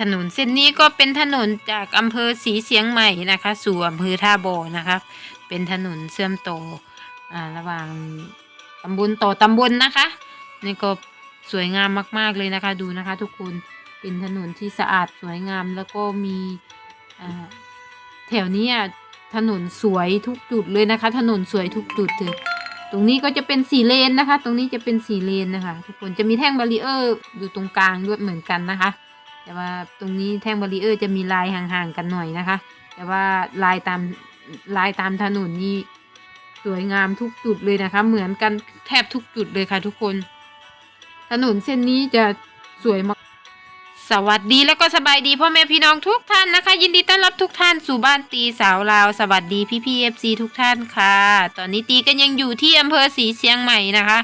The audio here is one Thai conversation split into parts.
ถนนเส้นนี้ก็เป็นถนนจากอำเภอศรีเสียงใหม่นะคะ สู่อำเภอท่าบ่อนะคะเป็นถนนเชื่อมต่ออระหว่างตำบลต่อตำบลนะคะ นี่ก็สวยงามมาก ๆเลยนะคะดูนะคะ ทุกคนเป็นถนนที่สะอาดสวยงามแล้วก็มีแถวนี้ถนนสวยทุกจุดเลยนะคะ ถนนสวยทุกจุดเลยตรงนี้ก็จะเป็นสีเลนนะคะ ตรงนี้จะเป็นสีเลนนะคะ ทุกคนจะมีแท่งบารีเออร์อยู่ตรงกลางด้วยเหมือนกันนะคะ แต่ว่าตรงนี้แท่งบารีเออร์จะมีลายห่างๆกันหน่อยนะคะ แต่ว่าลายตามลายตามถนนนี่สวยงามทุกจุดเลยนะคะ เหมือนกันแทบทุกจุดเลยค่ะทุกคน ถนนเส้นนี้จะสวยมากสวัสดีแล้วก็สบายดีพ่อแม่พี่น้องทุกท่านนะคะ ยินดีต้อนรับทุกท่านสู่บ้านตีสาวลาว สวัสดีพี่พี่เอฟซีทุกท่านค่ะ ตอนนี้ตีก็ยังอยู่ที่อำเภอศรีเชียงใหม่นะคะ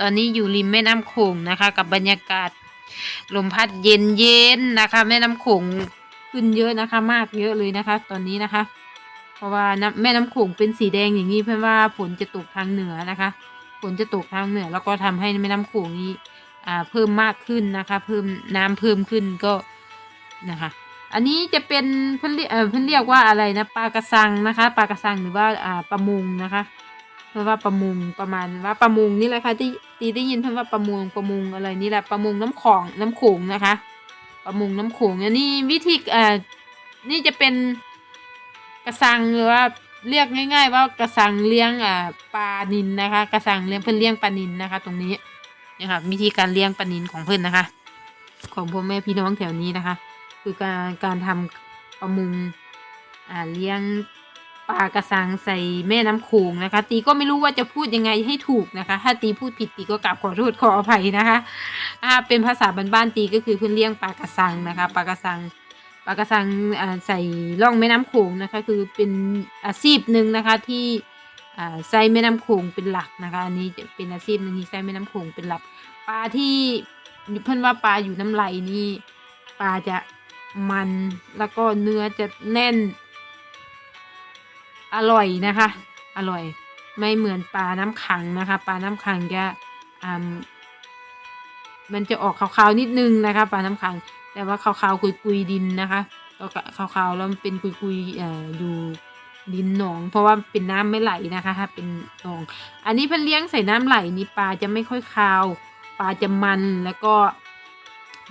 ตอนนี้อยู่ริมแม่น้ำโขงนะคะ กับบรรยากาศ ลมพัดเย็นเย็นนะคะ แม่น้ำโขงขึ้นเยอะนะคะ มากเยอะเลยนะคะ ตอนนี้นะคะ เพราะว่าแม่น้ำโขงเป็นสีแดงอย่างนี้เพราะว่าฝนจะตกทางเหนือนะคะฝนจะตกทางเหนือแล้วก็ทำให้แม่น้ำโขงนี้อ่าเพิ่มมากขึ้นนะคะ เพิ่มน้ำเพิ่มขึ้นก็นะคะ อันนี้จะเป็นเพิ่นเรียกเอ่อเพิ่นเรียกว่าอะไรนะปลากระสังนะคะปลากระสังหรือว่าอ่าประมงนะคะเพราะว่าประมงประมาณว่าประมงนี่แหละค่ะที่ ตีได้ยินเพิ่นว่าประมงประมงอะไรนี่แหละประมงน้ำของน้ำโขงนะคะ ประมงน้ำโขงอันนี้วิธีอ่านี่จะเป็นกระสังหรือว่าเรียกง่าย ๆ ว่ากระสังเลี้ยงอ่าปลานินนะคะ กระสังเลี้ยงเพิ่อนเลี้ยงปลานินนะคะ ตรงนี้นี่ค่ะวิธีการเลี้ยงปลานินของเพื่อนนะคะ ของพ่อแม่พี่น้องแถวนี้นะคะ คือการการทำประมงอ่าเลี้ยง ปลากระสังใส่แม่น้ำโขงนะคะ ตีก็ไม่รู้ว่าจะพูดยังไงให้ถูกนะคะ ถ้าตีพูดผิดตีก็กราบขอโทษขออภัยนะคะอ่าเป็นภาษาบ้านๆตีก็คือเพื่อนเลี้ยงปลากระสังนะคะปลากระสังปลากระสังใส่ร่องแม่น้ำโขงนะคะ คือเป็นอาชีพหนึ่งนะคะที่อ่าไส้แม่น้ำโขงเป็นหลักนะคะ อันนี้เป็นอาชีพหนึ่งที่ไส้แม่น้ำโขงเป็นหลัก ปลาที่เพื่อนว่าปลาอยู่น้ำไหลนี่ปลาจะมันแล้วก็เนื้อจะแน่น อร่อยนะคะ อร่อยไม่เหมือนปลาน้ำขังนะคะ ปลาน้ำขังจะมันจะออกขาวๆนิดนึงนะคะ ปลาน้ำขัง แต่ว่าขาวๆกุยๆดินนะคะก็ขาวๆแล้วมันเป็นกุยๆออยู่ดินหนอง เพราะว่าเป็นน้ำไม่ไหลนะคะถ้าเป็นหนอง อันนี้เพิ่นเลี้ยงใส่น้ำไหลนี่ปลาจะไม่ค่อยคาว ปลาจะมันแล้วก็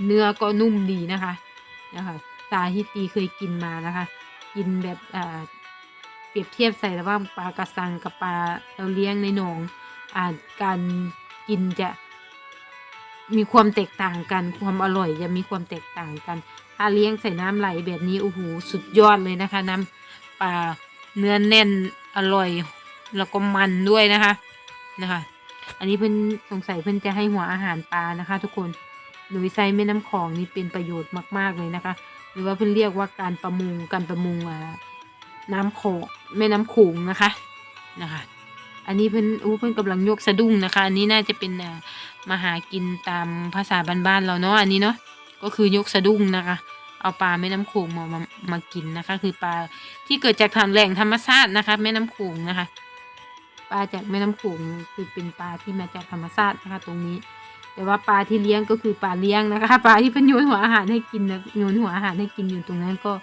เนื้อก็นุ่มดีนะคะนะคะตาที่ตีเคยกินมานะคะ กินแบบอ่า เปรียบเทียบใส่ระหว่างปลากระสังกับปลาเราเลี้ยงในหนองอ่าการกินจะมีความแตกต่างกันความอร่อยจะมีความแตกต่างกัน ถ้าเลี้ยงใส่น้ำไหลแบบนี้โอ้โหสุดยอดเลยนะคะ น้ำปลาเนื้อแน่นอร่อย แล้วก็มันด้วยนะคะนะคะ อันนี้เพิ่อนสงสัยเพิ่อนจะให้หัวอาหารปลานะคะ ทุกคนหรือไซแม่น้ำของนี่เป็นประโยชน์มาก ๆเลยนะคะ หรือว่าเพิ่อนเรียกว่าการประมงการประมงอ่า น้ำโขงแม่น้ำโขงนะคะนะคะ อันนี้เพิ่นอู้เพิ่อนกำลังยกสะดุ้งนะคะ อันนี้น่าจะเป็นมาหากินตามภาษาบ้านๆเราเนาะอันนี้เนาะก็คือยกสะดุ้งนะคะ เอาปลาแม่น้ำโขงมามามากินนะคะ คือปลาที่เกิดจากทางแหล่งธรรมชาตินะคะ แม่น้ำโขงนะคะ ปลาจากแม่น้ำโขงคือเป็นปลาที่มาจากธรรมชาตินะคะ ตรงนี้ แต่ว่าปลาที่เลี้ยงก็คือปลาเลี้ยงนะคะ ปลาที่เป็นโยนหัวอาหารให้กินนะโยนหัวอาหารให้กินอยู่ตรงนั้นก็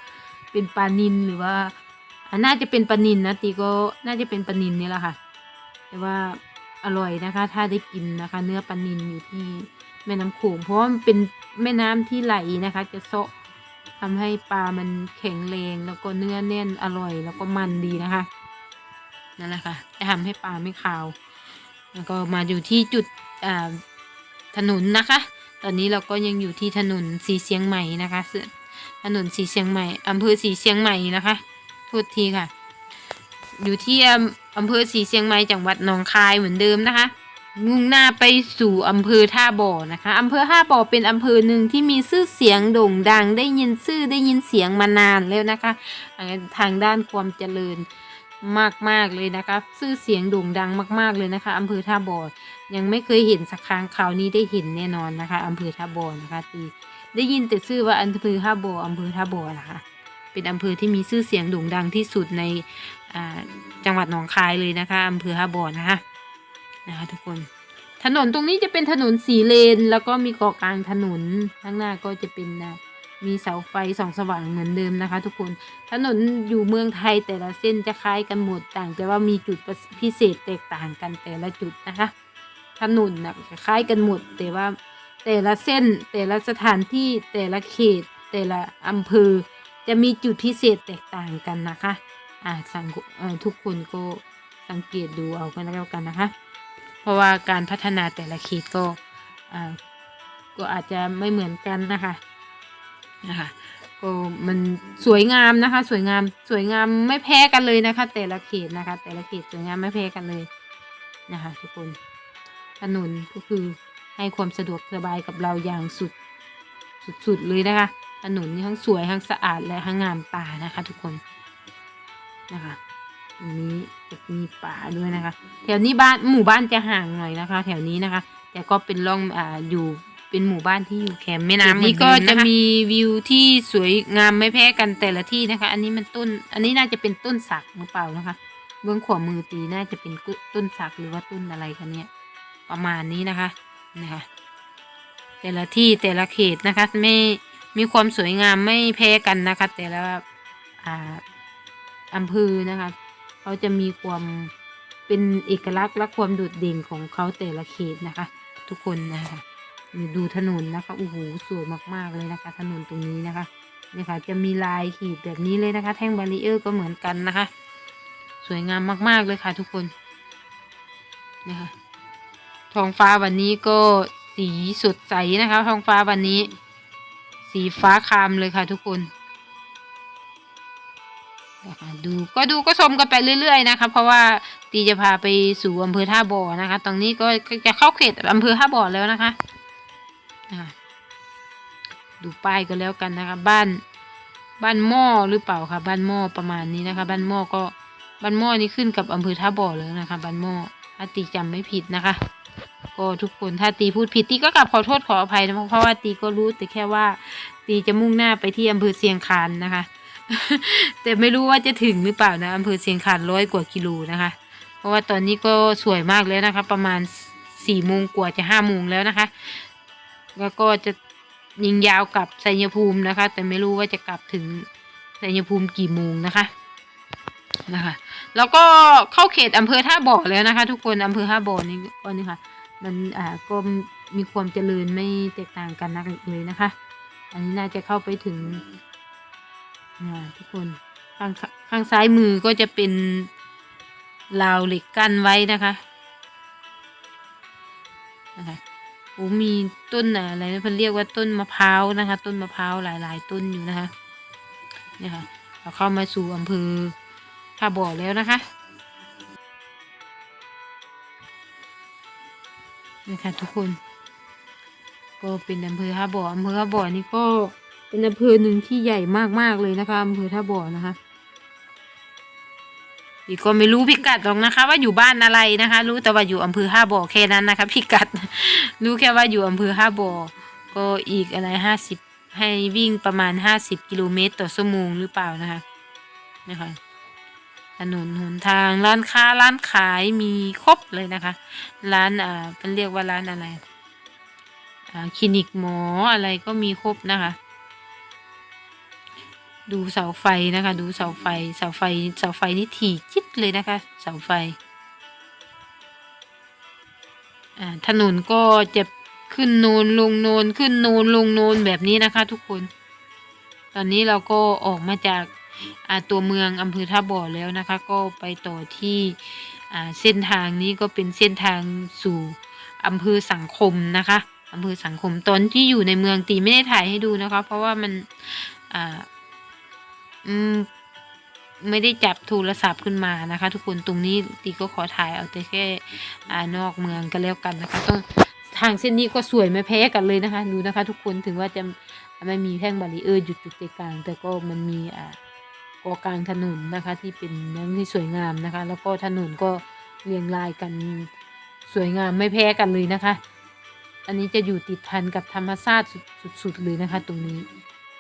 เป็นปลานินหรือว่า อ่าน่าจะเป็นปลานินนะตีก็น่าจะเป็นปลานินนี่แหละค่ะ แต่ว่าอร่อยนะคะ ถ้าได้กินนะคะ เนื้อปลานินอยู่ที่แม่น้ำโขงเพราะว่ามันเป็นแม่น้ำที่ไหลนะคะ จะเซาะทำให้ปลามันแข็งแรงแล้วก็เนื้อแน่นอร่อย แล้วก็มันดีนะคะนั่นแหละค่ะจะทำให้ปลาไม่คาว แล้วก็มาอยู่ที่จุดอ่าถนนนะคะ ตอนนี้เราก็ยังอยู่ที่ถนนสีเชียงใหม่นะคะถนนสีเชียงใหม่อำเภอสีเชียงใหม่นะคะ โทษทีค่ะ อยู่ที่อำเภอสีเชียงใหม่จังหวัดหนองคายเหมือนเดิมนะคะ มุ่งหน้าไปสู่อำเภอท่าบ่อนะคะอำเภอท่าบ่อเป็นอำเภอหนึ่งที่มีชื่อเสียงโด่งดัง ได้ยินชื่อได้ยินเสียงมานานแล้วนะคะ ทางด้านความเจริญมากมากๆเลยนะคะชื่อเสียงโด่งดังมาก ๆเลยนะคะอำเภอท่าบ่อยังไม่เคยเห็นสักครั้งคราวนี้ได้เห็นแน่นอนนะคะอำเภอท่าบ่อนะคะตีได้ยินแต่ชื่อว่าอำเภอท่าบ่ออำเภอท่าบ่อนะคะ เป็นอำเภอที่มีชื่อเสียงโด่งดังที่สุดในจังหวัดหนองคายเลยนะคะอำเภอท่าบ่อนะคะนะคะทุกคน ถนนตรงนี้จะเป็นถนนสีเลน แล้วก็มีเกาะกลางถนนข้างหน้าก็จะเป็นอ่ามีเสาไฟส่องสว่างเหมือนเดิมนะคะ ทุกคนถนนอยู่เมืองไทยแต่ละเส้นจะคล้ายกันหมดต่างแต่ว่ามีจุดพิเศษแตกต่างกันแต่ละจุดนะคะ ถนนนะคล้ายกันหมดแต่ว่าแต่ละเส้นแต่ละสถานที่แต่ละเขตแต่ละอำเภอ จะมีจุดพิเศษแตกต่างกันนะคะอ่าสังทุกคนก็สังเกตดูเอากันแล้วกันนะคะ เพราะว่าการพัฒนาแต่ละเขตก็อ่าก็อาจจะไม่เหมือนกันนะคะนะคะก็มันสวยงามนะคะ สวยงามสวยงามไม่แพ้กันเลยนะคะ แต่ละเขตนะคะ แต่ละเขตสวยงามไม่แพ้กันเลยนะคะ ทุกคนถนนก็คือให้ความสะดวกสบายกับเราอย่างสุดสุดๆเลยนะคะ ถนนนี่ทั้งสวยทั้งสะอาดและทั้งงามตานะคะทุกคนนะคะตรงนี้จะมีป่าด้วยนะคะ แถวนี้บ้านหมู่บ้านจะห่างหน่อยนะคะ แถวนี้นะคะ แต่ก็เป็นร่องอ่าอยู่เป็นหมู่บ้านที่อยู่แคมป์แม่น้ำนี้ก็จะมีวิวที่สวยงามไม่แพ้กันแต่ละที่นะคะ อันนี้มันต้น อันนี้น่าจะเป็นต้นสักหรือเปล่านะคะเบื้องขวามือตีน่าจะเป็นต้นสักหรือว่าต้นอะไรคะเนี่ยประมาณนี้นะคะนะคะ แต่ละที่แต่ละเขตนะคะไม่ มีความสวยงามไม่แพ้กันนะคะ แต่ละอ่าอำเภอนะคะเขาจะมีความเป็นเอกลักษณ์และความโดดเด่นของเขาแต่ละเขตนะคะ ทุกคนนะคะดูถนนนะคะโอ้โหสวยมากๆเลยนะคะ ถนนตรงนี้นะคะนี่ค่ะจะมีลายขีดแบบนี้เลยนะคะ แท่งบารีเออร์ก็เหมือนกันนะคะ สวยงามมากๆเลยค่ะ ทุกคนนะคะท้องฟ้าวันนี้ก็สีสดใสนะคะท้องฟ้าวันนี้ สีฟ้าคามเลยค่ะทุกคนดูก็ดูก็ชมกันไปเรื่อยๆนะคะเพราะว่าตีจะพาไปสู่อำเภอท่าบ่อนะคะ ตรงนี้ก็จะเข้าเขตอำเภอท่าบ่อแล้วนะคะดูป้ายก็แล้วกันนะคะ บ้านบ้านหม้อหรือเปล่าคะบ้านหม้อประมาณนี้นะคะ บ้านหม้อก็บ้านหม้อนี่ขึ้นกับอำเภอท่าบ่อเลยนะคะ บ้านหม้อถ้าตีจำไม่ผิดนะคะ ก็ทุกคนถ้าตีพูดผิดตีก็กลับขอโทษขออภัยนะเพราะว่าตีก็รู้แต่แค่ว่า ตีจะมุ่งหน้าไปที่อำเภอเชียงคานนะคะ แต่ไม่รู้ว่าจะถึงหรือเปล่านะอำเภอเชียงคานร้อยกว่ากิโลนะคะ เพราะว่าตอนนี้ก็สวยมากแล้วนะคะ ประมาณสี่โมงกว่าจะห้าโมงแล้วนะคะ แล้วก็จะยิงยาวกลับไสยภูมินะคะ แต่ไม่รู้ว่าจะกลับถึงไสยภูมิกี่โมงนะคะนะคะ แล้วก็เข้าเขตอำเภอท่าบ่อแล้วนะคะ ทุกคนอำเภอท่าบ่อนี่ก็นี่ค่ะ มันอ่าก็มีความเจริญไม่แตกต่างกันนักเลยนะคะ อันนี้น่าจะเข้าไปถึงนะทุกคนข้างข้างซ้ายมือก็จะเป็นราวเหล็กกั้นไว้นะคะนะคะโอ้มีต้นอะไรนะเพิ่นเรียกว่าต้นมะพร้าวนะคะ ต้นมะพร้าวหลาย ๆ ต้นอยู่นะคะเนี่ยค่ะเราเข้ามาสู่อำเภอท่าบ่อแล้วนะคะ นะคะทุกคน ก็เป็นอำเภอท่าบ่ออำเภอท่าบ่อนี่ก็เป็นอำเภอหนึ่งที่ใหญ่มากๆเลยนะคะอำเภอท่าบ่อนะคะอีกก็ไม่รู้พิกัดหรอกนะคะ ว่าอยู่บ้านอะไรนะคะ รู้แต่ว่าอยู่อำเภอท่าบ่อแค่นั้นนะคะพิกัด รู้แค่ว่าอยู่อำเภอท่าบ่อก็อีกอะไรห้าสิบให้วิ่งประมาณห้าสิบกิโลเมตรต่อชั่วโมงหรือเปล่านะคะนะคะ ถนนหนทางร้านค้าร้านขายมีครบเลยนะคะ ร้านอ่าเป็นเรียกว่าร้านอะไรอ่าคลินิกหมออะไรก็มีครบนะคะ ดูเสาไฟนะคะ ดูเสาไฟเสาไฟเสาไฟนี่ถี่จิดเลยนะคะ เสาไฟอ่าถนนก็จะขึ้นโนนลงโนนขึ้นโนนลงโนนแบบนี้นะคะ ทุกคน ตอนนี้เราก็ออกมาจาก ตัวเมืองอำเภอท่าบ่อแล้วนะคะ ก็ไปต่อที่เส้นทางนี้ก็เป็นเส้นทางสู่อำเภอสังคมนะคะอำเภอสังคมตอนที่อยู่ในเมืองตีไม่ได้ถ่ายให้ดูนะคะ เพราะว่ามันอ่าอืมไม่ได้จับโทรศัพท์ขึ้นมานะคะ ทุกคนตรงนี้ตีก็ขอถ่ายเอาแต่แค่นอกเมืองกันแล้วกันนะคะ ต้องทางเส้นนี้ก็สวยไม่แพ้กันเลยนะคะ ดูนะคะ ทุกคนถึงว่าจะไม่มีแท่งบารีเออร์หยุดจุดกลางแต่ก็มันมีอ่า กอกลางถนนนะคะ ที่เป็นเรื่อที่สวยงามนะคะ แล้วก็ถนนก็เรียงรายกันสวยงามไม่แพ้กันเลยนะคะ อันนี้จะอยู่ติดทันกับธรรมชาติสุดๆเลยนะคะ ตรงนี้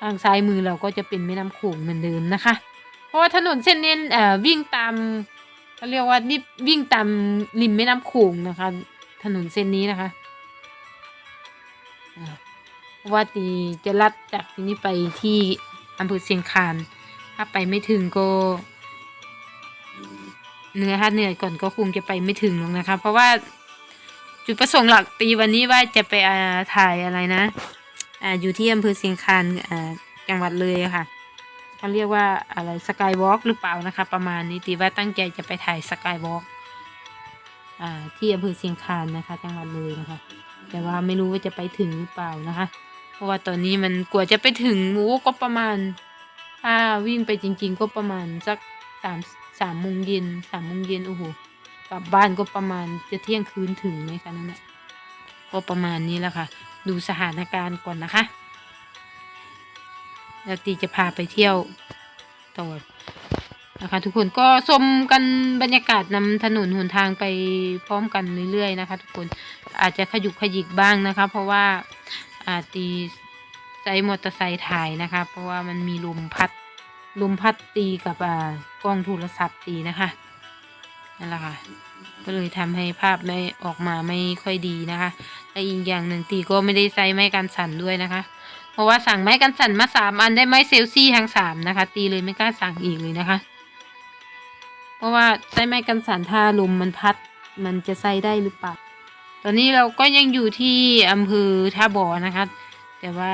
ทางซ้ายมือเราก็จะเป็นแม่น้ำโขงเหมือนเดิมนะคะ เพราะว่าถนนเส้นนี้วิ่งตามเขาเรียกว่านี่วิ่งตามริมแม่น้ำโขงนะคะ ถนนเส้นนี้นะคะเพราะว่าตีจะลัดจากที่นี่ไปที่อำเภอเชียงคาน ถ้าไปไม่ถึงก็เหนื้อถ้าเหนื่อยก่อนก็คงจะไปไม่ถึงหรอกนะคะ เพราะว่าจุดประสงค์หลักตีวันนี้ว่าจะไปถ่ายอะไรนะอ่าอยู่ที่อำเภอเชียงคานอ่าจังหวัดเลยะค่ะเขาเรียกว่าอะไรสกายวอล์กหรือเปล่านะคะ ประมาณนี้ตีว่าตั้งใจจะไปถ่ายสกายวอล์กอ่าที่อำเภอเชียงคานนะคะ จังหวัดเลยนะคะ แต่ว่าไม่รู้ว่าจะไปถึงหรือเปล่านะคะ เพราะว่าตอนนี้มันกว่าจะไปถึงโอ้ก็ประมาณ ถ้าวิ่งไปจริง ๆ ก็ประมาณสักสามสามโมงเย็นสามโมงเย็นโอ้โหกลับบ้านก็ประมาณจะเที่ยงคืนถึงไหมคะนั่นแหละก็ประมาณนี้แหละค่ะ ดูสถานการณ์ก่อนนะคะแล้วตีจะพาไปเที่ยวต่อนะคะทุกคนก็ชมกันบรรยากาศนำถนนหนทางไปพร้อมกันเรื่อยๆนะคะ ทุกคนอาจจะขยุกขยิกบ้างนะคะ เพราะว่าอาตี ช้มอเตอร์ไซค์ถ่ายนะคะ เพราะว่ามันมีลมพัดลมพัดตีกับกล้องโทรศัพท์ตีนะคะนั่นแหละค่ะ ก็เลยทำให้ภาพไม่ออกมาไม่ค่อยดีนะคะและอีกอย่างหนึ่งตีก็ไม่ได้ใช้ไม้กันสั่นด้วยนะคะ เพราะว่าสั่งไม้กันสั่นมาสามอันได้ไม้เซลซี่ทั้งสามนะคะ ตีเลยไม่กล้าสั่งอีกเลยนะคะ เพราะว่าใช้ไม้กันสั่นถ้าลมมันพัดมันจะใส่ได้หรือเปล่า ตอนนี้เราก็ยังอยู่ที่อำเภอท่าบ่อนะคะ แต่ว่า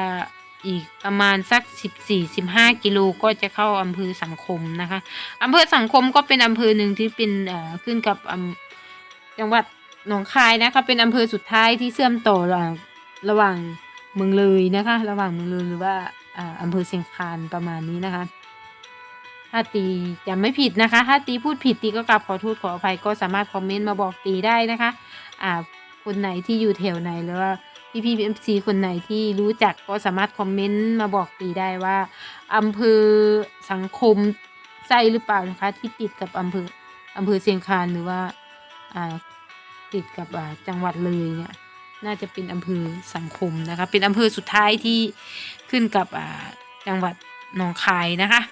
อีกประมาณสักสิบสี่สิบห้ากิโลก็จะเข้าอำเภอสังคมนะคะอำเภอสังคมก็เป็นอำเภอหนึ่งที่เป็นขึ้นกับจังหวัดหนองคายนะคะเป็นอำเภอสุดท้ายที่เชื่อมต่อระหว่างระหว่างเมืองเลยนะคะ ระหว่างเมืองเลยหรือว่าอ่าอำเภอเชียงคานประมาณนี้นะคะ ถ้าตีจำไม่ผิดนะคะ ถ้าตีพูดผิดตีก็กลับขอโทษขออภัยก็สามารถคอมเมนต์มาบอกตีได้นะคะ อ่าคนไหนที่อยู่แถวไหนหรือว่า พี่พี่เอ็มซีคนไหนที่รู้จักก็สามารถคอมเมนต์มาบอกตีได้ว่าอำเภอสังคมใช่หรือเปล่านะคะ ที่ติดกับอำเภออำเภอเชียงคานหรือว่าอ่าติดกับจังหวัดเลยเนี่ยน่าจะเป็นอำเภอสังคมนะคะ เป็นอำเภอสุดท้ายที่ขึ้นกับจังหวัดหนองคายนะคะ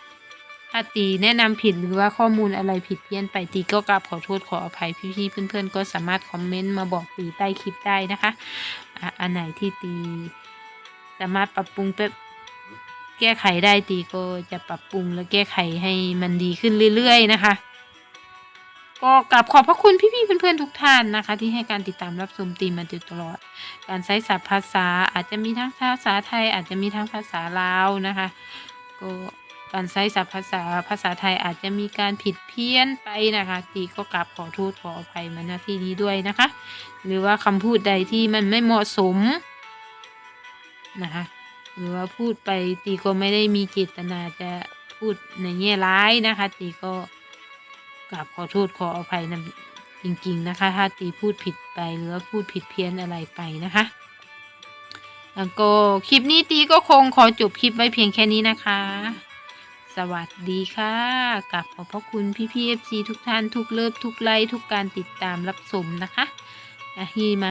ถ้าตีแนะนำผิดหรือว่าข้อมูลอะไรผิดเพี้ยนไปตีก็กราบขอโทษขออภัยพี่ๆเพื่อนๆ ก็สามารถคอมเมนต์มาบอกตีใต้คลิปได้นะคะ อะอันไหนที่ตี สามารถปรับปรุงเปแก้ไขได้ตีก็จะปรับปรุงและแก้ไขให้มันดีขึ้นเรื่อยๆนะคะ ก็กราบขอบพระคุณพี่ๆเพื่อนๆทุกท่านนะคะ ที่ให้การติดตามรับชมตีมาโดตลอด การใช้ศัพท์ภาษาอาจจะมีทั้งภาษาไทย อาจจะมีทั้งภาษาลาวนะคะก็การใช้ศัพท์ภาษาภาษาไทยอาจจะมีการผิดเพี้ยนไปนะคะ ตีก็กราบขอโทษขออภัยมาณที่นี้ด้วยนะคะ หรือว่าคำพูดใดที่มันไม่เหมาะสมนะคะหรือว่าพูดไปตีก็ไม่ได้มีเจตนาจะพูดในแง่ร้ายนะคะ ตีก็กราบขอโทษขออภัยนะจริง ๆ นะคะ ถ้าตีพูดผิดไปหรือว่าพูดผิดเพี้ยนอะไรไปนะคะแล้วก็คลิปนี้ตีก็คงขอจบคลิปไว้เพียงแค่นี้นะคะ สวัสดีค่ะกับขอบพระคุณพี่พี่เอฟซีทุกท่านทุกเลิฟทุกไลค์ทุกการติดตามรับชมนะคะ อะที่มา